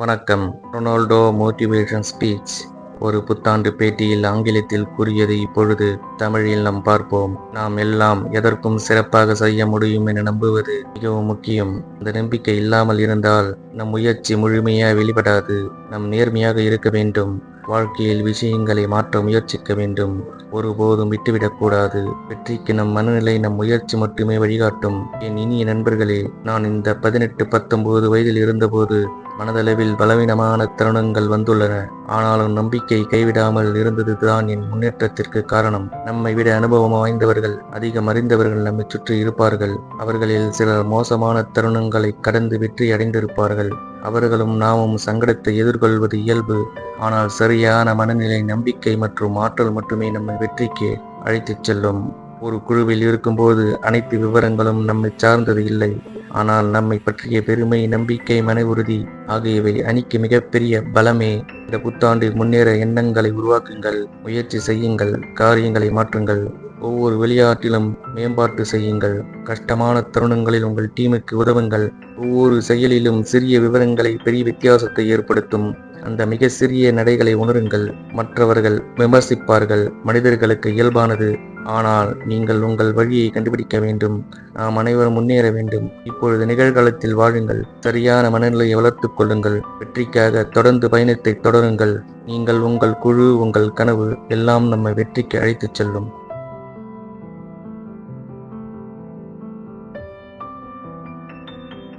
வணக்கம். Ronaldo motivation speech. ஒரு புத்தாண்டு பேட்டியில் ஆங்கிலத்தில் கூறியது இப்பொழுது தமிழில் நாம் பார்ப்போம். நாம் எல்லாம் எதற்கும் சிறப்பாக செய்ய முடியும் என நம்புவது மிகவும் முக்கியம். இந்த நம்பிக்கை இல்லாமல் இருந்தால் நம் முயற்சி முழுமையாக வெளிப்படாது. நம் நேர்மையாக இருக்க வேண்டும். வாழ்க்கையில் விஷயங்களை மாற்ற முயற்சிக்க வேண்டும். ஒருபோதும் விட்டுவிடக்கூடாது வெற்றிக்கு நம் மனநிலை நம் முயற்சி மட்டுமே வழிகாட்டும். என் இனிய நண்பர்களே நான் இந்த பதினெட்டு பத்தொன்பது வயதில் இருந்தபோது மனதளவில் பலவீனமான தருணங்கள் வந்துள்ளன. ஆனாலும் நம்பிக்கை கைவிடாமல் இருந்ததுதான் என் முன்னேற்றத்திற்கு காரணம். நம்மை விட அனுபவம் வாய்ந்தவர்கள் அதிகம் அறிந்தவர்கள் நம்மை சுற்றி இருப்பார்கள். அவர்களில் சிலர் மோசமான தருணங்களை கடந்து வெற்றி அடைந்திருப்பார்கள். அவர்களும் நாமும் சங்கடத்தை எதிர்கொள்வது இயல்பு. ஆனால் சரியான மனநிலை நம்பிக்கை மற்றும் ஆற்றல் மட்டுமே நம்மை வெற்றிக்கு அழைத்துச் செல்லும். ஒரு குழுவில் இருக்கும்போது அனைத்து விவரங்களும் நம்மை சார்ந்தது இல்லை. ஆனால் நம்மை பற்றிய பெருமை நம்பிக்கை மன உறுதி ஆகியவை அணிக்கு மிகப்பெரிய பலமே. இந்த புத்தாண்டில் முன்னேற எண்ணங்களை உருவாக்குங்கள் முயற்சி செய்யுங்கள் காரியங்களை மாற்றுங்கள் ஒவ்வொரு விளையாட்டிலும் மேம்பாட்டு செய்யுங்கள் கஷ்டமான தருணங்களில் உங்கள் டீமுக்கு உதவுங்கள் ஒவ்வொரு செயலிலும் சிறிய விவரங்களை பெரிய வித்தியாசத்தை ஏற்படுத்தும். அந்த மிக சிறிய நடைகளை உணருங்கள் மற்றவர்கள் விமர்சிப்பார்கள் மனிதர்களுக்கு இயல்பானது ஆனால் நீங்கள் உங்கள் வழியை கண்டுபிடிக்க வேண்டும். நாம் அனைவரும் முன்னேற வேண்டும். இப்பொழுது நிகழ்காலத்தில் வாழுங்கள். சரியான மனநிலையை வளர்த்துக் கொள்ளுங்கள். வெற்றிக்காக தொடர்ந்து பயணத்தை தொடருங்கள். நீங்கள் உங்கள் குழு உங்கள் கனவு எல்லாம் நம்மை வெற்றிக்கு அழைத்துச் செல்லும்.